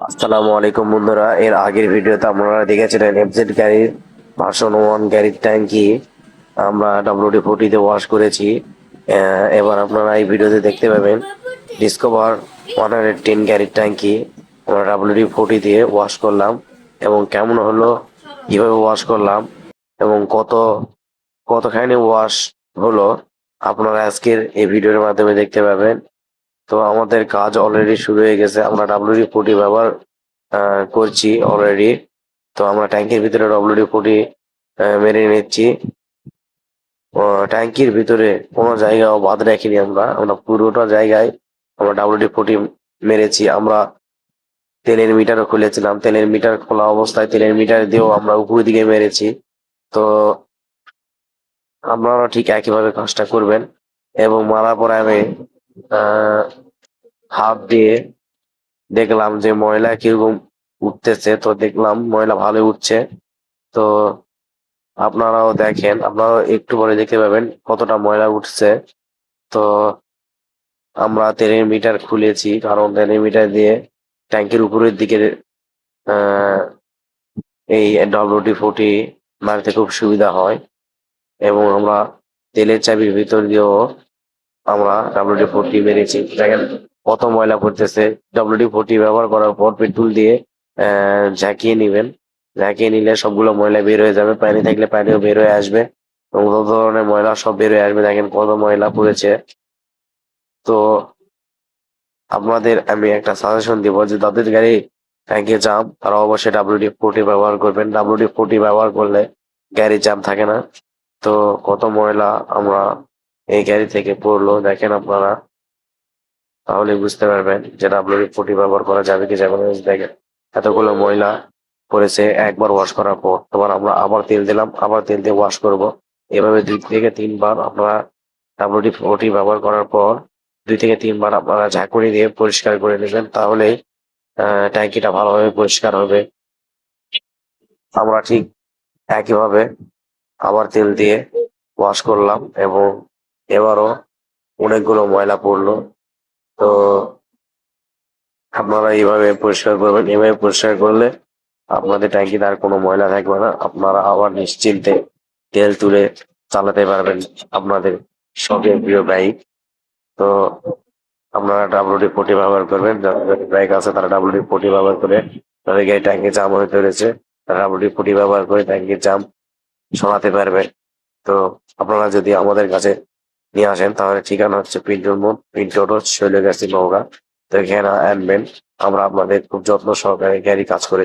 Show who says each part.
Speaker 1: আসসালামু আলাইকুম বন্ধুরা। এর আগের ভিডিওতে আপনারা দেখেছিলেন এফজেড গাড়ির ভার্সন ওয়ান গাড়ির ট্যাঙ্কি আমরা ডাব্লিউডি ফোর্টিতে ওয়াশ করেছি। এবার আপনারা এই ভিডিওতে দেখতে পাবেন ডিসকভার ওয়ান হান্ড্রেড টেন গাড়ির ট্যাঙ্কি আমরা ডাব্লিউডি ফোর্টি দিয়ে ওয়াশ করলাম এবং কেমন হলো, কীভাবে ওয়াশ করলাম এবং কত, কতখানি ওয়াশ হলো, আপনারা আজকের এই ভিডিওর মাধ্যমে দেখতে পাবেন। তো আমাদের কাজ অলরেডি শুরু হয়ে গেছে। আমরা ডাব্লিউডি ফোর্টি ব্যবহার করছি অলরেডি তো আমরা ট্যাঙ্কির ভিতরে ডাব্লিউডি ফোর্টি মেরে নিচ্ছি। ট্যাঙ্কির ভিতরে কোনো জায়গাও বাদ রাখিনি আমরা। আমরা পুরোটা জায়গায় আমরা ডাব্লিউডি ফোর্টি মেরেছি। আমরা তেলের মিটারও খুলেছিলাম। তেলের মিটার খোলা অবস্থায় তেলের মিটার দিয়েও আমরা উপরের দিকে মেরেছি। তো আপনারা ঠিক একইভাবে কাজটা করবেন। এবং মারার পরে আমি হাত দিয়ে দেখলাম যে ময়লা কীরকম উঠতেছে। তো দেখলাম ময়লা ভালো উঠছে। তো আপনারাও দেখেন, আপনারাও একটু পরে দেখতে পাবেন কতটা ময়লা উঠছে। তো আমরা তেলের মিটার খুলেছি, কারণ তেলের মিটার দিয়ে ট্যাঙ্কের উপরের দিকে এই ডব্লিউটি ফোর্টি মারতে খুব সুবিধা হয়। এবং আমরা তেলের চাবির ভিতর দিয়েও আমরা ডাব্লিউডি ফোর্টি মেরেছি। দেখেন কত ময়লা পড়তেছে। ডাব্লিউডি ফোর্টি ব্যবহার করার পর পেট্রোল দিয়ে ঝাঁকিয়ে নিবেন। ঝাঁকিয়ে নিলে সবগুলো ময়লা বের হয়ে যাবে। পানি থাকলে পানিও বের হয়ে আসবে এবং যত ধরনের ময়লা, সব বের হয়ে আসবে। দেখেন কত ময়লা পড়েছে। তো আপনাদের আমি একটা সাজেশন দিব যে তাদের গাড়ি ট্যাঙ্কে জাম তারা অবশ্যই ডাব্লিউডি ফোর্টি ব্যবহার করবেন। ডাব্লিউডি ফোর্টি ব্যবহার করলে গাড়ি জাম থাকে না। তো কত ময়লা আমরা এই গাড়ি থেকে পড়ল, দেখেন আপনারা। তাহলে বুঝতে পারবেন যে ডাব্লিউডি ফোর্টি ব্যবহার করা যাবে কি যাবে দেখেন, এতগুলো ময়লা পড়েছে, একবার ওয়াশ করার পর। তোমার আমরা আবার তেল দিলাম, আবার তেল দিয়ে ওয়াশ করব। এভাবে দুই থেকে তিনবার আপনারা ডাব্লিউডি ফোর্টি ব্যবহার করার পর দুই থেকে তিনবার আপনারা ঝাঁকুনি দিয়ে পরিষ্কার করে নেবেন, তাহলেই ট্যাঙ্কিটা ভালোভাবে পরিষ্কার হবে। আমরা ঠিক একইভাবে আবার তেল দিয়ে ওয়াশ করলাম এবং এবারও অনেকগুলো ময়লা পড়ল। তো আপনারা এইভাবে পরিষ্কার করবেন এভাবে পরিষ্কার করলে আপনাদের ট্যাঙ্কিতে আর কোনো ময়লা থাকবে না। আপনারা আবার নিশ্চিন্তে তেল তুলে চালাতে পারবেন আপনাদের শখের প্রিয় বাইক তো আপনারা ডাব্লিউডি ফোর্টি ব্যবহার করবেন, যাদের বাইক আছে তারা ডাব্লিউডি ফোর্টি ব্যবহার করে তাদের গাড়ি ট্যাঙ্কি জাম হয়ে চলেছে তারা ডাব্লিউডি ফোর্টি ব্যবহার করে ট্যাঙ্কির জাম সরাতে পারবে। তো আপনারা যদি আমাদের কাছে নিয়ে আসেন, তাহলে ঠিকানা হচ্ছে পিন্টুর মোড় পিন্টু রোড শৈলগাছি নৌকা তো এখানে আনবেন আমরা আপনাদের খুব যত্ন সহকারে গাড়ি কাজ করে